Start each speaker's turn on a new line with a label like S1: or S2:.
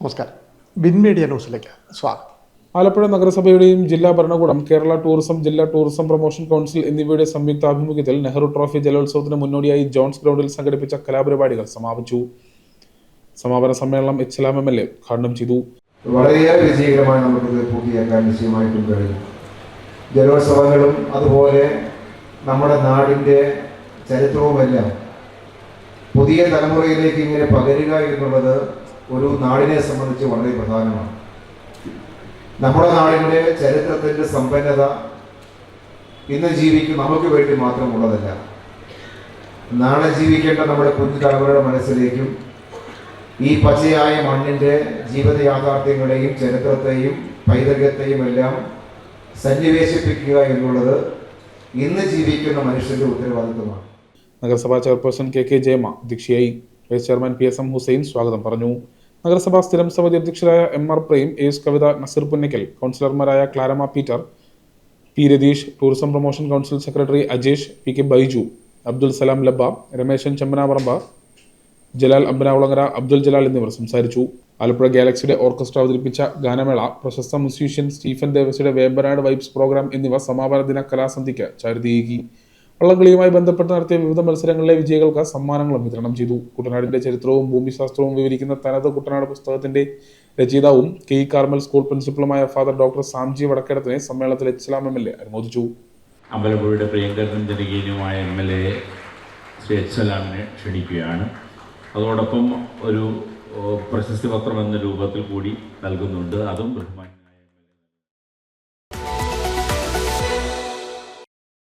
S1: നമസ്കാരം. Bin media ന്യൂസിലേക്ക് സ്വാഗതം.
S2: ആലപ്പുഴ നഗരസഭയുടെയും ജില്ലാ ഭരണകൂടം കേരള ടൂറിസം ജില്ലാ ടൂറിസം പ്രൊമോഷൻ കൗൺസിൽ എന്നിവയുടെ സംയുക്ത ആഭിമുഖ്യത്തിൽ നെഹ്റു ട്രോഫി ജലോത്സവത്തിന് മുന്നോടിയായി ജോൺസ് ഗ്രൗണ്ടിൽ സംഘടിപ്പിച്ച കലാപരിപാടികൾ സമാപിച്ചു. സമാപന സമ്മേളനം H L M L A ഉദ്ഘാടനം ചെയ്തു.
S3: വളരെയേറെ വിജയകരമായി നമുക്കിത് പൂർത്തിയാക്കാൻ നിശ്ചയമായിട്ടും കഴിയും ജലോത്സവങ്ങളും അതുപോലെ നമ്മുടെ നാടിന്റെ ചരിത്രവുമെല്ലാം പുതിയ തലമുറയിലേക്ക് ഇങ്ങനെ പകരുക എന്നുള്ളത് ഒരു നാടിനെ സംബന്ധിച്ച് വളരെ പ്രധാനമാണ്. നമ്മുടെ നാടിന്റെ ചരിത്രത്തിന്റെ സമ്പന്നത ഇന്ന് ജീവിക്കും നമുക്ക് വേണ്ടി മാത്രമുള്ളതല്ല നാളെ ജീവിക്കേണ്ട നമ്മുടെ കുഞ്ഞു തലമുറയുടെ മനസ്സിലേക്കും ഈ പച്ചയായ മണ്ണിന്റെ ജീവിത യാഥാർത്ഥ്യങ്ങളെയും ചരിത്രത്തെയും പൈതൃകത്തെയും എല്ലാം സന്നിവേശിപ്പിക്കുക എന്നുള്ളത് ഇന്ന് ജീവിക്കുന്ന മനുഷ്യന്റെ ഉത്തരവാദിത്വമാണ്.
S2: നഗരസഭാ ചെയർപേഴ്സൺ കെ കെ ജയമ അധ്യക്ഷയായി. Vice chairman P S M Hussain സ്വാഗതം പറഞ്ഞു. നഗരസഭാ സ്ഥിരം സമിതി അധ്യക്ഷരായ M R Prem S Kavitha Nazeer Punnakkal കൗൺസിലർമാരായ Clarama Peter P Ratheesh tourism promotion council secretary Ajesh P K Baiju Abdul Salam Labba Rameshan Chembanaparamba Jalal Ambanakulangara Abdul Jalal എന്നിവർ സംസാരിച്ചു. ആലപ്പുഴ ഗാലക്സിയുടെ orchestra അവതരിപ്പിച്ച ഗാനമേള പ്രശസ്ത മ്യൂസീഷ്യൻ സ്റ്റീഫൻ ദേവസിയുടെ Vembanad vibes programme എന്നിവ സമാപന ദിന കലാസന്ധിക്ക് ചാരുതീകി. വള്ളംകളിയുമായി ബന്ധപ്പെട്ട് നടത്തിയ വിവിധ മത്സരങ്ങളിലെ വിജയികൾക്ക് സമ്മാനങ്ങളും വിതരണം ചെയ്തു. കുട്ടനാടിന്റെ ചരിത്രവും ഭൂമിശാസ്ത്രവും വിവരിക്കുന്ന തനത് കുട്ടനാട് പുസ്തകത്തിന്റെ രചയിതാവും കെ ഇ കാർമൽ സ്കൂൾ പ്രിൻസിപ്പളുമായ ഫാദർ ഡോക്ടർ സാംജി വടക്കേടത്തിനെ സമ്മേളനത്തിൽ ഇസ്ലാം എം എൽ എ അനുമോദിച്ചു.
S4: അമ്പലപ്പുഴയുടെ പ്രിയങ്കരനും M L A Shri H ക്ഷണിക്കുകയാണ്. അതോടൊപ്പം ഒരു പ്രശസ്തി പത്രം എന്ന രൂപത്തിൽ കൂടി നൽകുന്നുണ്ട്. അതും ബഹുമാനി